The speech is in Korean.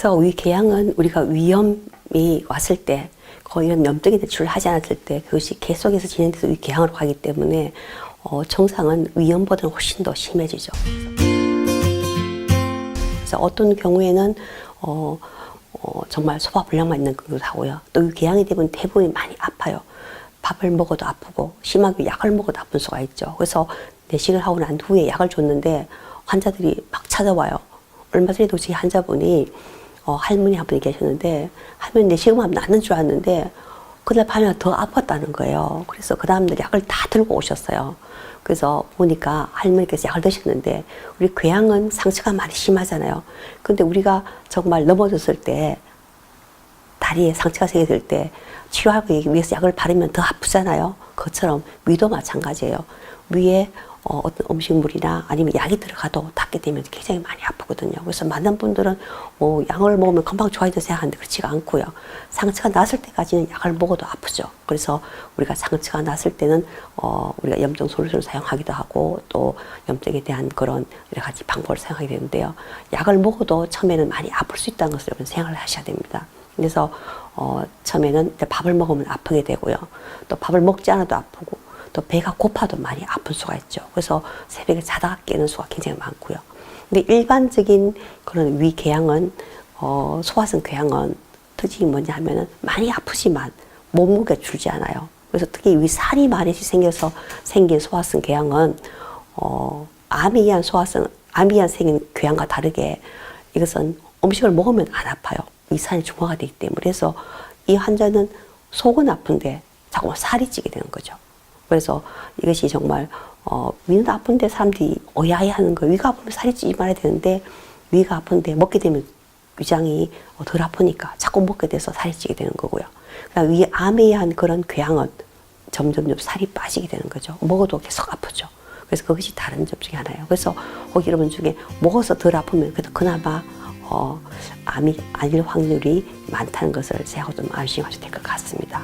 그래서 위궤양은 우리가 위염이 왔을 때 거의 이런 염증이 대출을 하지 않았을 때 그것이 계속해서 진행돼서 위궤양으로 가기 때문에 어, 정상은 위염보다는 훨씬 더 심해지죠. 그래서 어떤 경우에는 어, 어, 정말 소화불량만 있는 경우도 하고요. 또 위궤양이 되면 대부분이 많이 아파요. 밥을 먹어도 아프고 심하게 약을 먹어도 아픈 수가 있죠. 그래서 내식을 하고 난 후에 약을 줬는데 환자들이 막 찾아와요. 얼마 전에도 제 환자분이 어, 할머니 한 분이 계셨는데 할머니 내식을 하면 낫는 줄 알았는데 그날 밤에 더 아팠다는 거예요. 그래서 그 다음날 약을 다 들고 오셨어요. 그래서 보니까 할머니께서 약을 드셨는데 우리 궤양은 상처가 많이 심하잖아요. 근데 우리가 정말 넘어졌을 때 다리에 상처가 생겼을 때 치료하기 위해서 약을 바르면 더 아프잖아요. 그것처럼 위도 마찬가지예요. 위에 어, 어떤 음식물이나 아니면 약이 들어가도 닿게 되면 굉장히 많이 아 프거든요. 그래서 많은 분들은 뭐 약을 먹으면 금방 좋아진다 생각하는데 그렇지가 않고요. 상처가 났을 때까지는 약을 먹어도 아프죠. 그래서 우리가 상처가 났을 때는 어, 우리가 염증 솔루션을 사용하기도 하고 또 염증에 대한 그런 여러 가지 방법을 사용하게 되는데요. 약을 먹어도 처음에는 많이 아플 수 있다는 것을 여러분 생각을 하셔야 됩니다. 그래서 어, 처음에는 밥을 먹으면 아프게 되고요. 또 밥을 먹지 않아도 아프고 또 배가 고파도 많이 아플 수가 있죠. 그래서 새벽에 자다가 깨는 수가 굉장히 많고요. 근데 일반적인 그런 위궤양은 어, 소화성 궤양은 특징이 뭐냐 하면은 많이 아프지만 몸무게 줄지 않아요. 그래서 특히 위살이 많이 생겨서 생긴 소화성 궤양은 어, 암에 의한 소화성, 암에 의한 생긴 궤양과 다르게 이것은 음식을 먹으면 안 아파요. 위산이 중화가 되기 때문에 그래서 이 환자는 속은 아픈데 자꾸 살이 찌게 되는 거죠. 그래서 이것이 정말 어, 위는 아픈데 사람들이 오야해하는 거 위가 아프면 살이 찌지 말아야 되는데 위가 아픈데 먹게 되면 위장이 어, 덜 아프니까 자꾸 먹게 돼서 살이 찌게 되는 거고요. 그다음 위 암에 의한 그런 궤양은 점점점 살이 빠지게 되는 거죠. 먹어도 계속 아프죠. 그래서 그것이 다른 점 중에 하나예요. 그래서 혹 여러분 중에 먹어서 덜 아프면 그래도 그나마 어, 암이 아닐 확률이 많다는 것을 제가 좀 안심하셔도 될 것 같습니다.